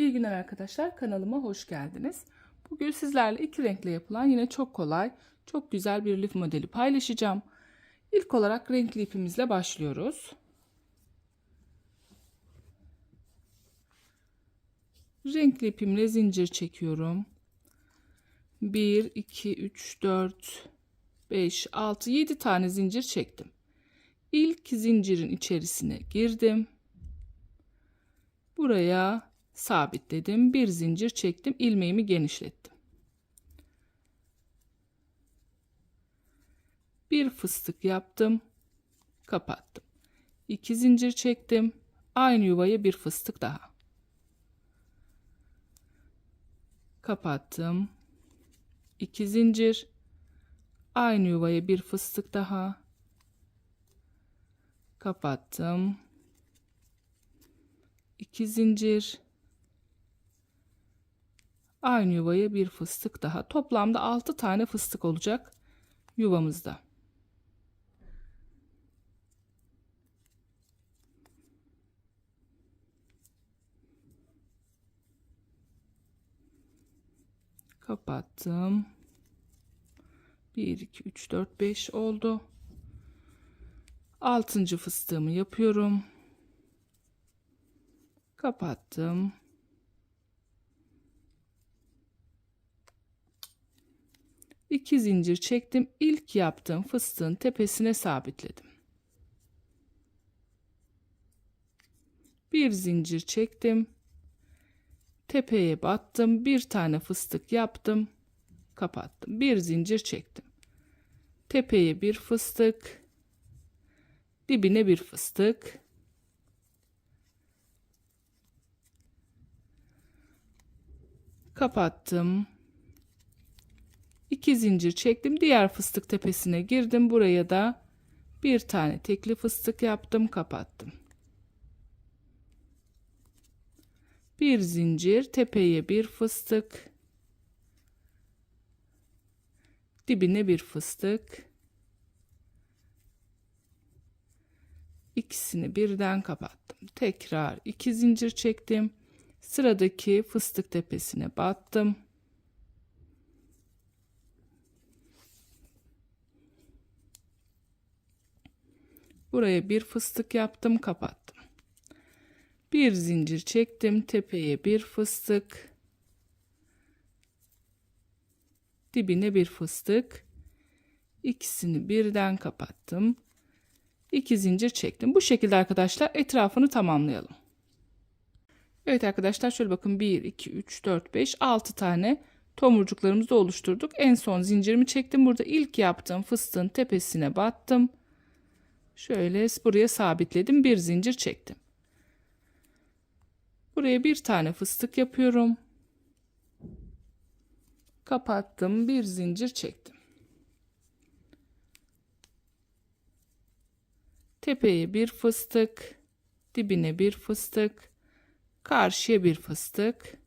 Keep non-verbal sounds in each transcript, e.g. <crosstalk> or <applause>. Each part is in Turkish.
İyi günler arkadaşlar. Kanalıma hoş geldiniz. Bugün sizlerle iki renkle yapılan yine çok kolay, çok güzel bir lif modeli paylaşacağım. İlk olarak renkli ipimizle başlıyoruz. Renkli ipimle zincir çekiyorum. 1, 2, 3, 4, 5, 6, 7 tane zincir çektim. İlk zincirin içerisine girdim. Buraya sabitledim. Bir zincir çektim. ilmeğimi genişlettim. Bir fıstık yaptım. Kapattım. İki zincir çektim. Aynı yuvaya bir fıstık daha. Kapattım. İki zincir. Aynı yuvaya bir fıstık daha. Kapattım. İki zincir. Aynı yuvaya bir fıstık daha. Toplamda 6 tane fıstık olacak yuvamızda. Kapattım. 1 2 3 4 5 oldu. 6. fıstığımı yapıyorum. Kapattım. İki zincir çektim. İlk yaptığım fıstığın tepesine sabitledim. Bir zincir çektim. Tepeye battım. Bir tane fıstık yaptım. Kapattım. Bir zincir çektim. Tepeye bir fıstık. Dibine bir fıstık. Kapattım. 2 zincir çektim. Diğer fıstık tepesine girdim. Buraya da bir tane tekli fıstık yaptım, kapattım. Bir zincir, tepeye bir fıstık. Dibine bir fıstık. İkisini birden kapattım. Tekrar iki zincir çektim. Sıradaki fıstık tepesine battım. Buraya bir fıstık yaptım, kapattım. Bir zincir çektim, tepeye bir fıstık. Dibine bir fıstık. İkisini birden kapattım. İki zincir çektim. Bu şekilde arkadaşlar etrafını tamamlayalım. Evet arkadaşlar şöyle bakın 1, 2, 3, 4, 5, 6 tane tomurcuklarımızı oluşturduk. En son zincirimi çektim. Burada ilk yaptığım fıstığın tepesine battım. Şöyle buraya sabitledim. Bir zincir çektim. Buraya bir tane fıstık yapıyorum. Kapattım. Bir zincir çektim. Tepeye bir fıstık, dibine bir fıstık, karşıya bir fıstık.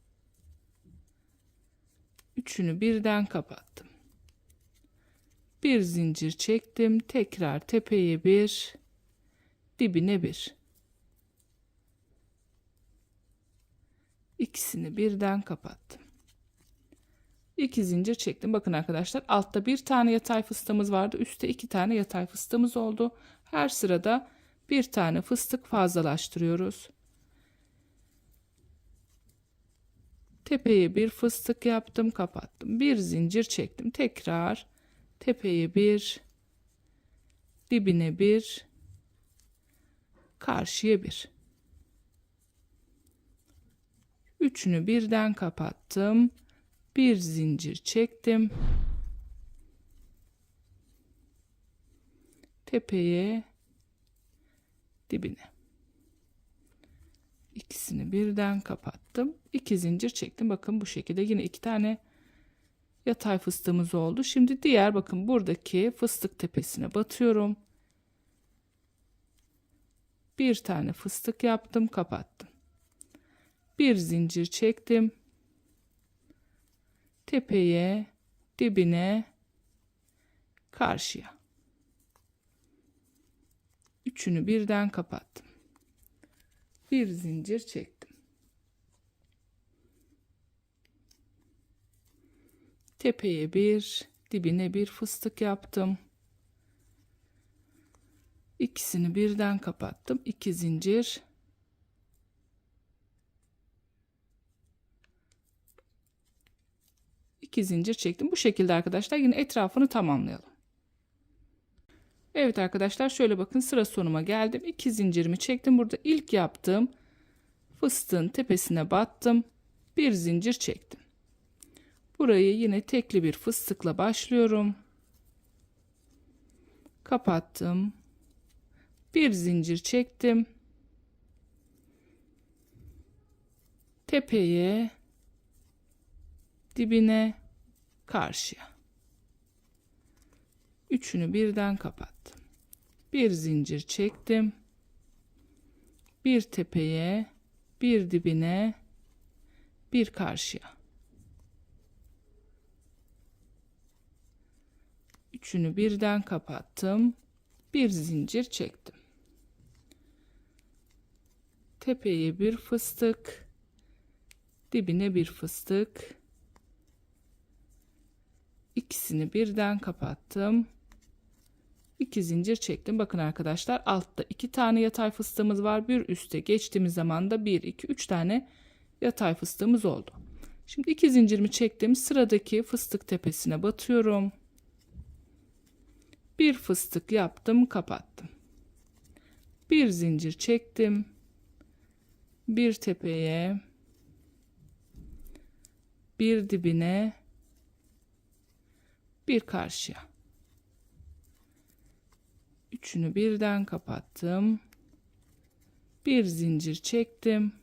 Üçünü birden kapattım. Bir zincir çektim. Tekrar tepeye bir, dibine bir. İkisini birden kapattım. İki zincir çektim. Bakın arkadaşlar altta bir tane yatay fıstığımız vardı. Üstte iki tane yatay fıstığımız oldu. Her sırada bir tane fıstık fazlalaştırıyoruz. Tepeye bir fıstık yaptım, kapattım. Bir zincir çektim. Tekrar tepeye bir, dibine bir, karşıya bir. Üçünü birden kapattım. Bir zincir çektim. Tepeye, dibine. İkisini birden kapattım. İki zincir çektim. Bakın bu şekilde yine iki tane yatay fıstığımız oldu. Şimdi diğer bakın buradaki fıstık tepesine batıyorum. Bir tane fıstık yaptım, kapattım. Bir zincir çektim. Tepeye, dibine, karşıya. Üçünü birden kapattım. Bir zincir çektim. Tepeye bir, dibine bir fıstık yaptım. İkisini birden kapattım. İki zincir. İki zincir çektim. Bu şekilde arkadaşlar yine etrafını tamamlayalım. Evet arkadaşlar şöyle bakın sıra sonuma geldim. İki zincirimi çektim. Burada ilk yaptığım fıstığın tepesine battım. Bir zincir çektim. Burayı yine tekli bir fıstıkla başlıyorum. Kapattım. Bir zincir çektim. Tepeye, dibine, karşıya. Üçünü birden kapattım. Bir zincir çektim. Bir tepeye, bir dibine, bir karşıya. Üçünü birden kapattım. Bir zincir çektim. Tepeye bir fıstık, dibine bir fıstık. İkisini birden kapattım. İki zincir çektim. Bakın arkadaşlar altta iki tane yatay fıstığımız var. Bir üste geçtiğimiz zaman da bir, iki, üç tane yatay fıstığımız oldu. Şimdi iki zincirimi çektim. Sıradaki fıstık tepesine batıyorum. Bir fıstık yaptım, kapattım. Bir zincir çektim. Bir tepeye, bir dibine, bir karşıya. Üçünü birden kapattım. Bir zincir çektim.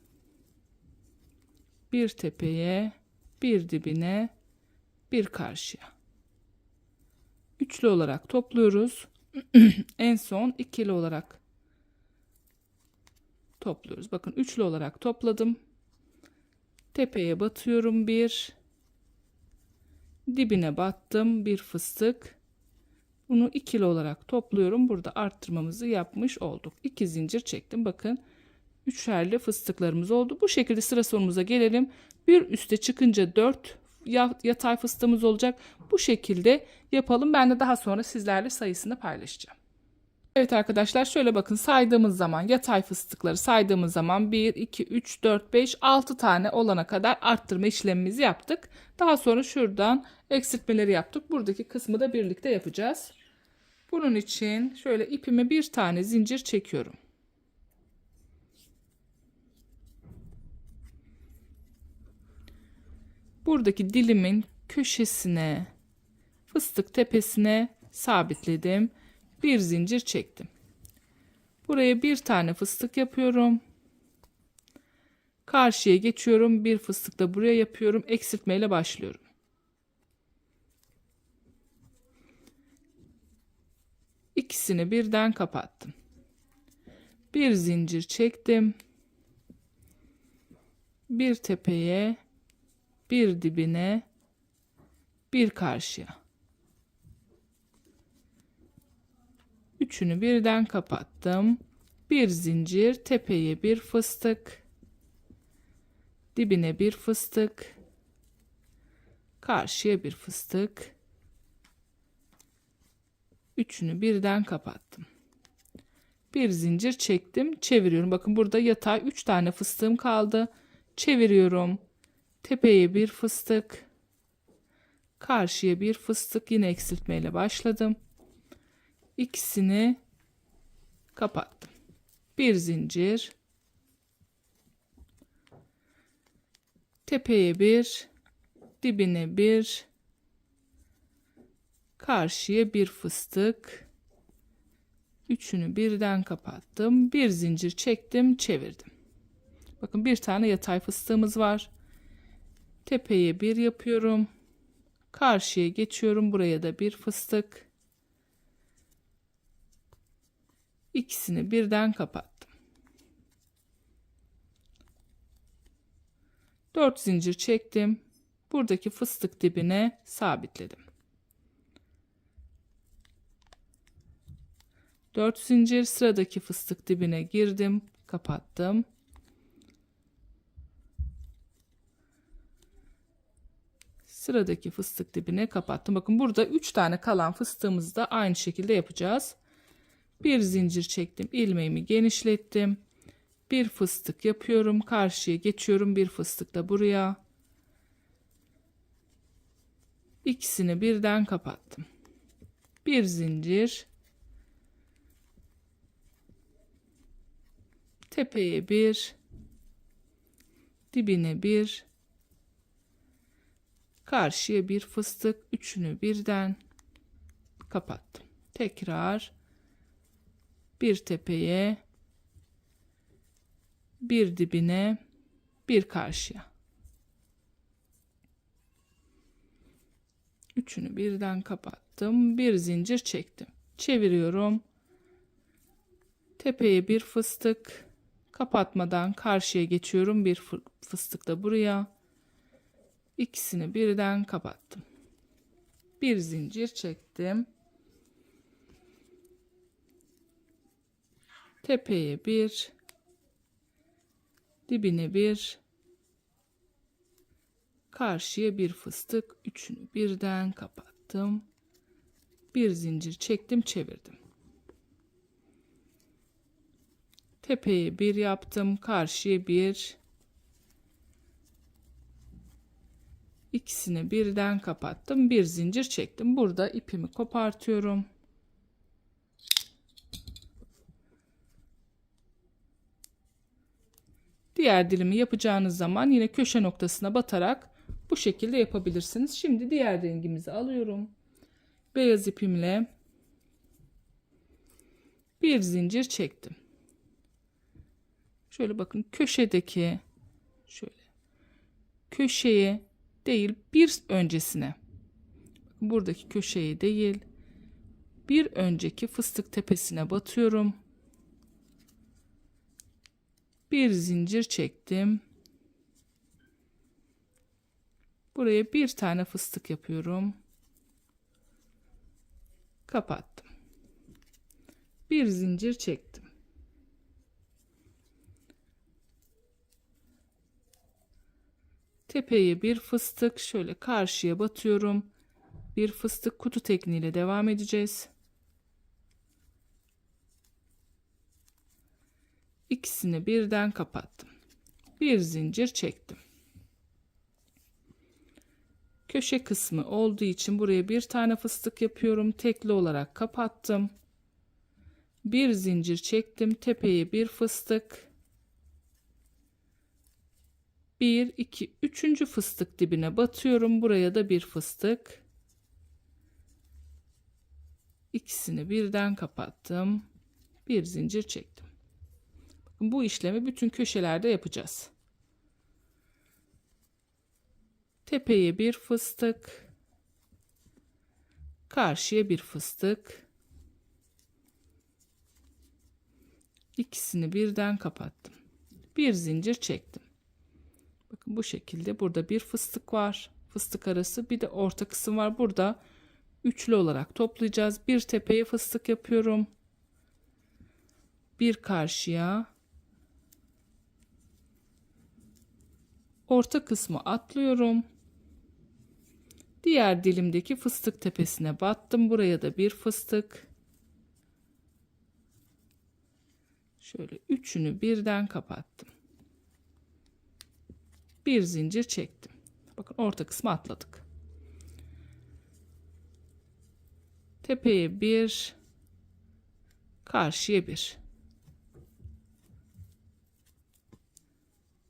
Bir tepeye, bir dibine, bir karşıya. Üçlü olarak topluyoruz. <clears throat> en son ikili olarak topluyoruz. Bakın üçlü olarak topladım. Tepeye batıyorum bir. Dibine battım bir fıstık. Bunu ikili olarak topluyorum. Burada arttırmamızı yapmış olduk. İki zincir çektim. Bakın üçerli fıstıklarımız oldu. Bu şekilde sıra sonumuza gelelim. Bir üste çıkınca 4 yatay fıstığımız olacak. Bu şekilde yapalım. Ben de daha sonra sizlerle sayısını paylaşacağım. Evet arkadaşlar şöyle bakın saydığımız zaman yatay fıstıkları saydığımız zaman 1, 2, 3, 4, 5, 6 tane olana kadar arttırma işlemimizi yaptık. Daha sonra şuradan eksiltmeleri yaptık. Buradaki kısmı da birlikte yapacağız. Bunun için şöyle ipime bir tane zincir çekiyorum. Buradaki dilimin köşesine fıstık tepesine sabitledim. Bir zincir çektim. Buraya bir tane fıstık yapıyorum. Karşıya geçiyorum. Bir fıstık da buraya yapıyorum. Eksiltme ile başlıyorum. İkisini birden kapattım. Bir zincir çektim. Bir tepeye, bir dibine, bir karşıya. Üçünü birden kapattım. Bir zincir, tepeye bir fıstık, dibine bir fıstık, karşıya bir fıstık. Üçünü birden kapattım. Bir zincir çektim, çeviriyorum. Bakın burada yatay 3 tane fıstığım kaldı. Çeviriyorum. Tepeye bir fıstık, karşıya bir fıstık yine eksiltmeyle başladım. İkisini kapattım. Bir zincir. Tepeye bir, dibine bir, karşıya bir fıstık. Üçünü birden kapattım. Bir zincir çektim, çevirdim. Bakın bir tane yatay fıstığımız var. Tepeye bir yapıyorum. Karşıya geçiyorum. Buraya da bir fıstık. İkisini birden kapattım. 4 zincir çektim. Buradaki fıstık dibine sabitledim. 4 zincir sıradaki fıstık dibine girdim, kapattım. Sıradaki fıstık dibine kapattım. Bakın burada 3 tane kalan fıstığımızı da aynı şekilde yapacağız. Bir zincir çektim. ilmeğimi genişlettim. Bir fıstık yapıyorum. Karşıya geçiyorum. Bir fıstık da buraya. İkisini birden kapattım. Bir zincir. Tepeye bir. Dibine bir. Karşıya bir fıstık. Üçünü birden kapattım. Tekrar bir tepeye bir dibine bir karşıya. Üçünü birden kapattım. Bir zincir çektim. Çeviriyorum. Tepeye bir fıstık. Kapatmadan karşıya geçiyorum. Bir fıstık da buraya. İkisini birden kapattım. Bir zincir çektim. Tepeye bir. Dibine bir. Karşıya bir fıstık. Üçünü birden kapattım. Bir zincir çektim çevirdim. Tepeye bir yaptım. Karşıya bir. İkisini birden kapattım. Bir zincir çektim. Burada ipimi kopartıyorum. Diğer dilimi yapacağınız zaman yine köşe noktasına batarak bu şekilde yapabilirsiniz. Şimdi diğer rengimizi alıyorum. Beyaz ipimle bir zincir çektim. Şöyle bakın köşedeki şöyle köşeye değil bir öncesine buradaki köşeye değil bir önceki fıstık tepesine batıyorum. Bir zincir çektim. Buraya bir tane fıstık yapıyorum. Kapattım. Bir zincir çektim. Tepeye bir fıstık şöyle karşıya batıyorum. Bir fıstık kutu tekniğiyle devam edeceğiz. İkisini birden kapattım. Bir zincir çektim. Köşe kısmı olduğu için buraya bir tane fıstık yapıyorum. Tekli olarak kapattım. Bir zincir çektim. Tepeye bir fıstık. 1, 2, 3. fıstık dibine batıyorum. Buraya da bir fıstık. İkisini birden kapattım. Bir zincir çektim. Bu işlemi bütün köşelerde yapacağız. Tepeye bir fıstık. Karşıya bir fıstık. İkisini birden kapattım. Bir zincir çektim. Bakın bu şekilde burada bir fıstık var. Fıstık arası bir de orta kısım var. Burada üçlü olarak toplayacağız. Bir tepeye fıstık yapıyorum. Bir karşıya. Orta kısmı atlıyorum. Diğer dilimdeki fıstık tepesine battım. Buraya da bir fıstık. Şöyle üçünü birden kapattım bir zincir çektim. Bakın orta kısmı atladık. Tepeye bir, karşıya bir.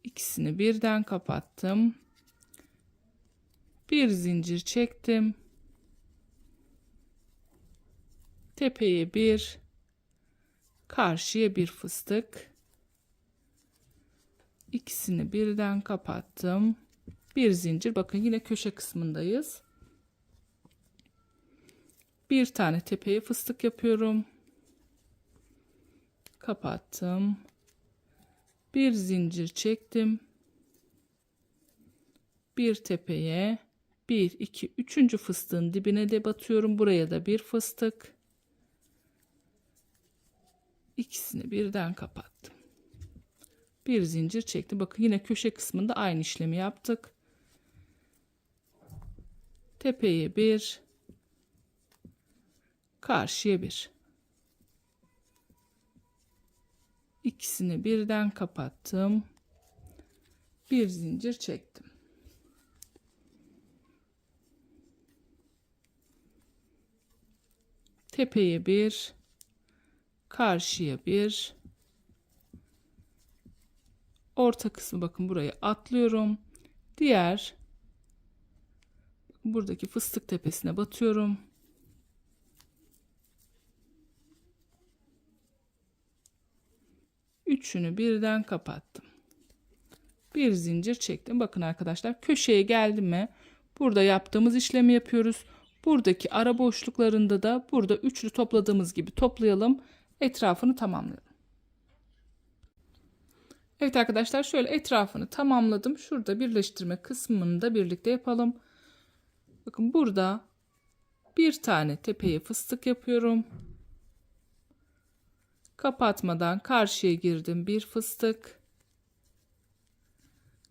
İkisini birden kapattım. Bir zincir çektim. Tepeye bir, karşıya bir fıstık. İkisini birden kapattım. Bir zincir. Bakın yine köşe kısmındayız. Bir tane tepeye fıstık yapıyorum. Kapattım. Bir zincir çektim. Bir tepeye bir iki üçüncü fıstığın dibine de batıyorum. Buraya da bir fıstık. İkisini birden kapattım bir zincir çektim. Bakın yine köşe kısmında aynı işlemi yaptık. Tepeye bir. Karşıya bir. İkisini birden kapattım. Bir zincir çektim. Tepeye bir. Karşıya bir. Orta kısmı bakın burayı atlıyorum. Diğer buradaki fıstık tepesine batıyorum. Üçünü birden kapattım. Bir zincir çektim. Bakın arkadaşlar köşeye geldim mi? Burada yaptığımız işlemi yapıyoruz. Buradaki ara boşluklarında da burada üçlü topladığımız gibi toplayalım. Etrafını tamamlayalım. Evet arkadaşlar şöyle etrafını tamamladım. Şurada birleştirme kısmını da birlikte yapalım. Bakın burada bir tane tepeye fıstık yapıyorum. Kapatmadan karşıya girdim bir fıstık.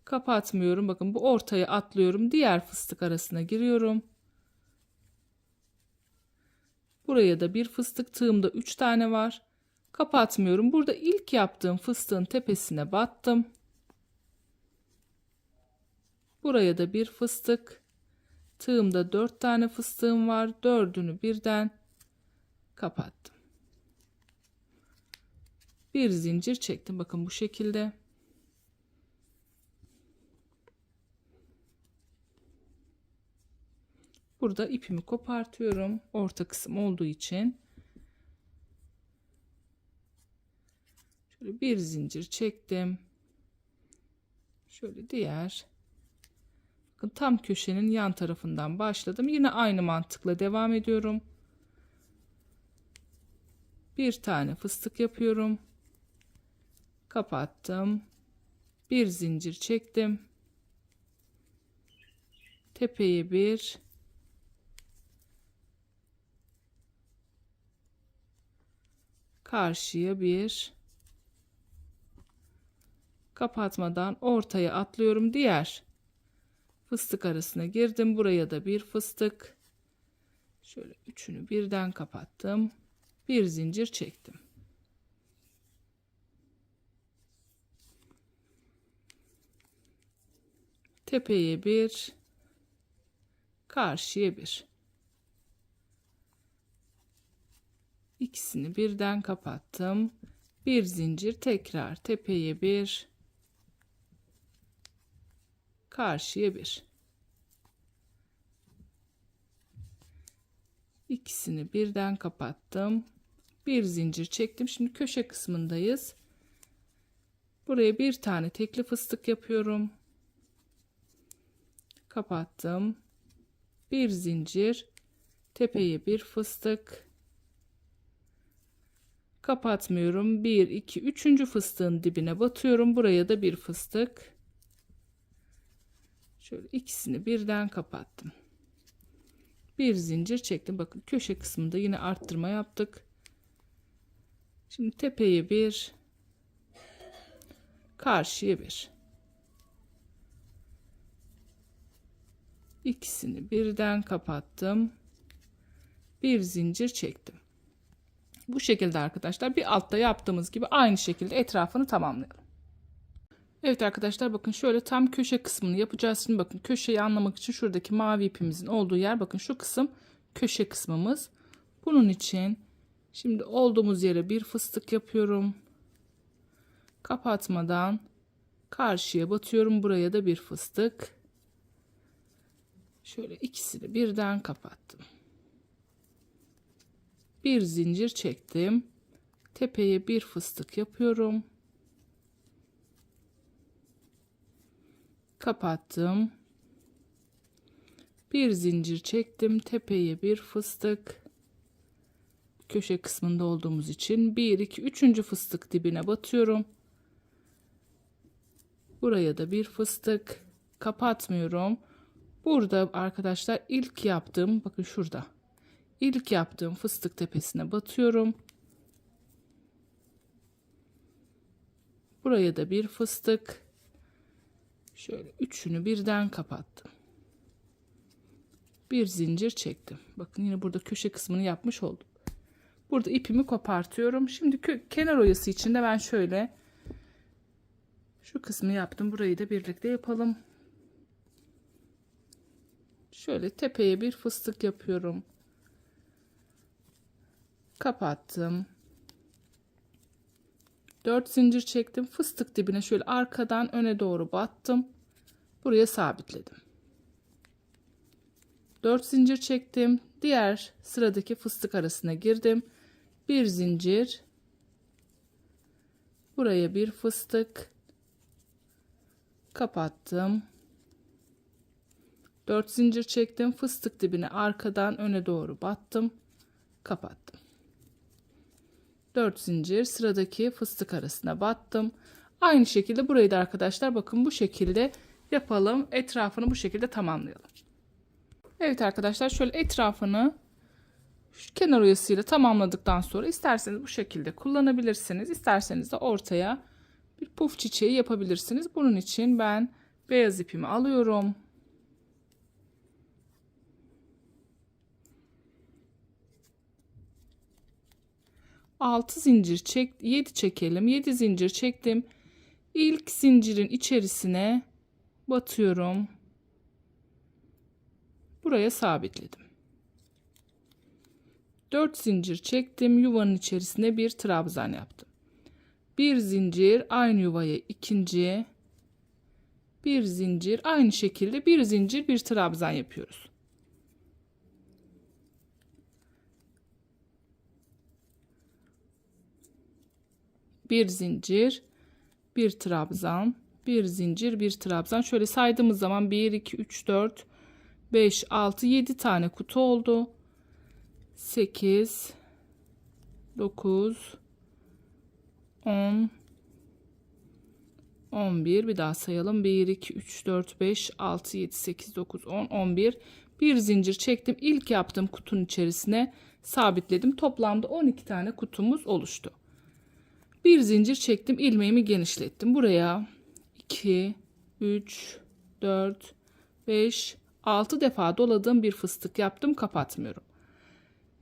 Kapatmıyorum. Bakın bu ortaya atlıyorum. Diğer fıstık arasına giriyorum. Buraya da bir fıstık tığımda 3 tane var. Kapatmıyorum. Burada ilk yaptığım fıstığın tepesine battım. Buraya da bir fıstık. Tığımda 4 tane fıstığım var. Dördünü birden kapattım. Bir zincir çektim. Bakın bu şekilde. Burada ipimi kopartıyorum. Orta kısım olduğu için. Şöyle bir zincir çektim. Şöyle diğer. Bakın tam köşenin yan tarafından başladım. Yine aynı mantıkla devam ediyorum. Bir tane fıstık yapıyorum. Kapattım. Bir zincir çektim. Tepeye bir karşıya bir kapatmadan ortaya atlıyorum diğer fıstık arasına girdim. Buraya da bir fıstık. Şöyle üçünü birden kapattım. Bir zincir çektim. Tepeye bir karşıya bir. İkisini birden kapattım. Bir zincir tekrar tepeye bir karşıya bir. İkisini birden kapattım. Bir zincir çektim. Şimdi köşe kısmındayız. Buraya bir tane tekli fıstık yapıyorum. Kapattım. Bir zincir. Tepeye bir fıstık kapatmıyorum 1 2 3. fıstığın dibine batıyorum buraya da bir fıstık şöyle ikisini birden kapattım. Bir zincir çektim. Bakın köşe kısmında yine arttırma yaptık. Şimdi tepeye bir karşıya bir. İkisini birden kapattım. Bir zincir çektim. Bu şekilde arkadaşlar bir altta yaptığımız gibi aynı şekilde etrafını tamamlayalım. Evet arkadaşlar bakın şöyle tam köşe kısmını yapacağız. Şimdi bakın köşeyi anlamak için şuradaki mavi ipimizin olduğu yer bakın şu kısım köşe kısmımız. Bunun için şimdi olduğumuz yere bir fıstık yapıyorum. Kapatmadan karşıya batıyorum. Buraya da bir fıstık. Şöyle ikisini birden kapattım bir zincir çektim tepeye bir fıstık yapıyorum kapattım bir zincir çektim tepeye bir fıstık köşe kısmında olduğumuz için 1 2 3. fıstık dibine batıyorum buraya da bir fıstık kapatmıyorum burada arkadaşlar ilk yaptığım bakın şurada ilk yaptığım fıstık tepesine batıyorum. Buraya da bir fıstık. Şöyle üçünü birden kapattım. Bir zincir çektim. Bakın yine burada köşe kısmını yapmış oldum. Burada ipimi kopartıyorum. Şimdi kenar oyası için de ben şöyle şu kısmı yaptım. Burayı da birlikte yapalım. Şöyle tepeye bir fıstık yapıyorum. Kapattım. 4 zincir çektim. Fıstık dibine şöyle arkadan öne doğru battım. Buraya sabitledim. 4 zincir çektim. Diğer sıradaki fıstık arasına girdim. Bir zincir. Buraya bir fıstık. Kapattım. 4 zincir çektim. Fıstık dibine arkadan öne doğru battım. Kapattım. 4 zincir sıradaki fıstık arasına battım. Aynı şekilde burayı da arkadaşlar bakın bu şekilde yapalım. Etrafını bu şekilde tamamlayalım. Evet arkadaşlar şöyle etrafını şu kenar oyasıyla tamamladıktan sonra isterseniz bu şekilde kullanabilirsiniz. İsterseniz de ortaya bir puf çiçeği yapabilirsiniz. Bunun için ben beyaz ipimi alıyorum. Altı zincir çek, 7 çekelim. 7 zincir çektim. İlk zincirin içerisine batıyorum. Buraya sabitledim. 4 zincir çektim. Yuvanın içerisine bir trabzan yaptım. Bir zincir aynı yuvaya ikinci bir zincir aynı şekilde bir zincir bir trabzan yapıyoruz. Bir zincir, bir trabzan, bir zincir, bir trabzan. Şöyle saydığımız zaman 1 2 3 4 5 6 7 tane kutu oldu. 8 9 10 11 bir. Daha sayalım. 1 2 3 4 5 6 7 8 9 10 11 bir. Zincir çektim. İlk yaptığım kutunun içerisine sabitledim. Toplamda 12 tane kutumuz oluştu bir zincir çektim ilmeğimi genişlettim buraya 2 3 4 5 6 defa doladığım bir fıstık yaptım kapatmıyorum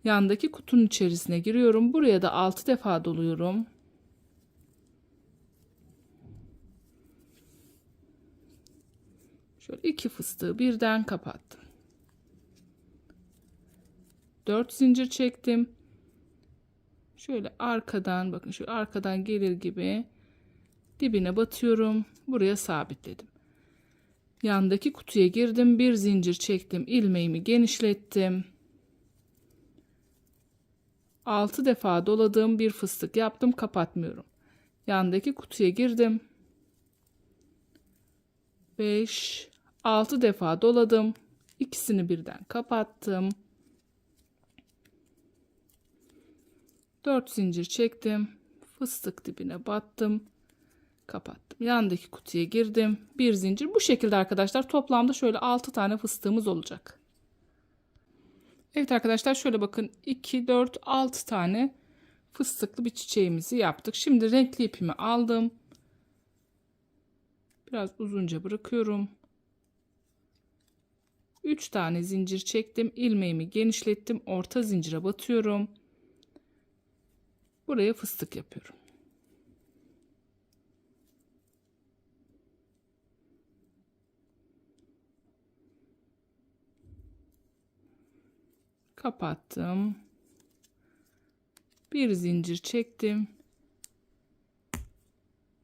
yandaki kutunun içerisine giriyorum buraya da 6 defa doluyorum Şöyle iki fıstığı birden kapattım. 4 zincir çektim. Şöyle arkadan bakın şu arkadan gelir gibi dibine batıyorum. Buraya sabitledim. Yandaki kutuya girdim. Bir zincir çektim. ilmeğimi genişlettim. 6 defa doladığım bir fıstık yaptım. Kapatmıyorum. Yandaki kutuya girdim. 5 6 defa doladım. İkisini birden kapattım. 4 zincir çektim. Fıstık dibine battım. Kapattım. Yandaki kutuya girdim. Bir zincir. Bu şekilde arkadaşlar toplamda şöyle 6 tane fıstığımız olacak. Evet arkadaşlar şöyle bakın 2 4 6 tane fıstıklı bir çiçeğimizi yaptık. Şimdi renkli ipimi aldım. Biraz uzunca bırakıyorum. 3 tane zincir çektim. ilmeğimi genişlettim. Orta zincire batıyorum. Buraya fıstık yapıyorum. Kapattım. Bir zincir çektim.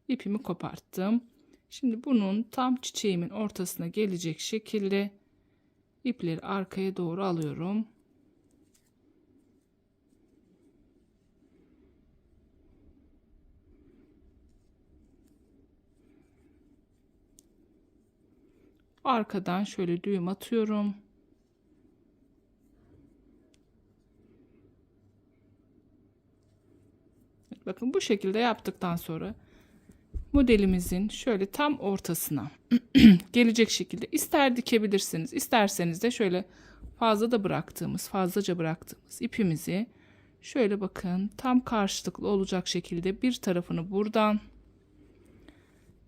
İpimi koparttım. Şimdi bunun tam çiçeğimin ortasına gelecek şekilde ipleri arkaya doğru alıyorum. Arkadan şöyle düğüm atıyorum. Bakın bu şekilde yaptıktan sonra modelimizin şöyle tam ortasına <clears throat> gelecek şekilde ister dikebilirsiniz isterseniz de şöyle fazla da bıraktığımız fazlaca bıraktığımız ipimizi şöyle bakın tam karşılıklı olacak şekilde bir tarafını buradan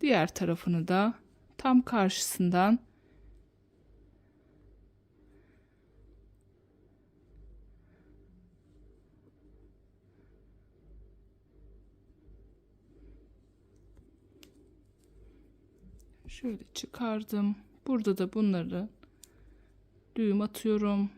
diğer tarafını da tam karşısından Şöyle çıkardım. Burada da bunları düğüm atıyorum.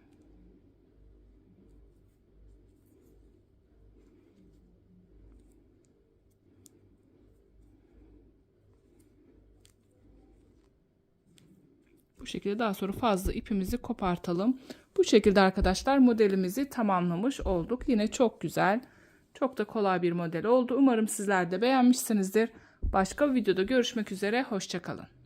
Bu şekilde daha sonra fazla ipimizi kopartalım. Bu şekilde arkadaşlar modelimizi tamamlamış olduk. Yine çok güzel, çok da kolay bir model oldu. Umarım sizler de beğenmişsinizdir. Başka videoda görüşmek üzere. Hoşçakalın.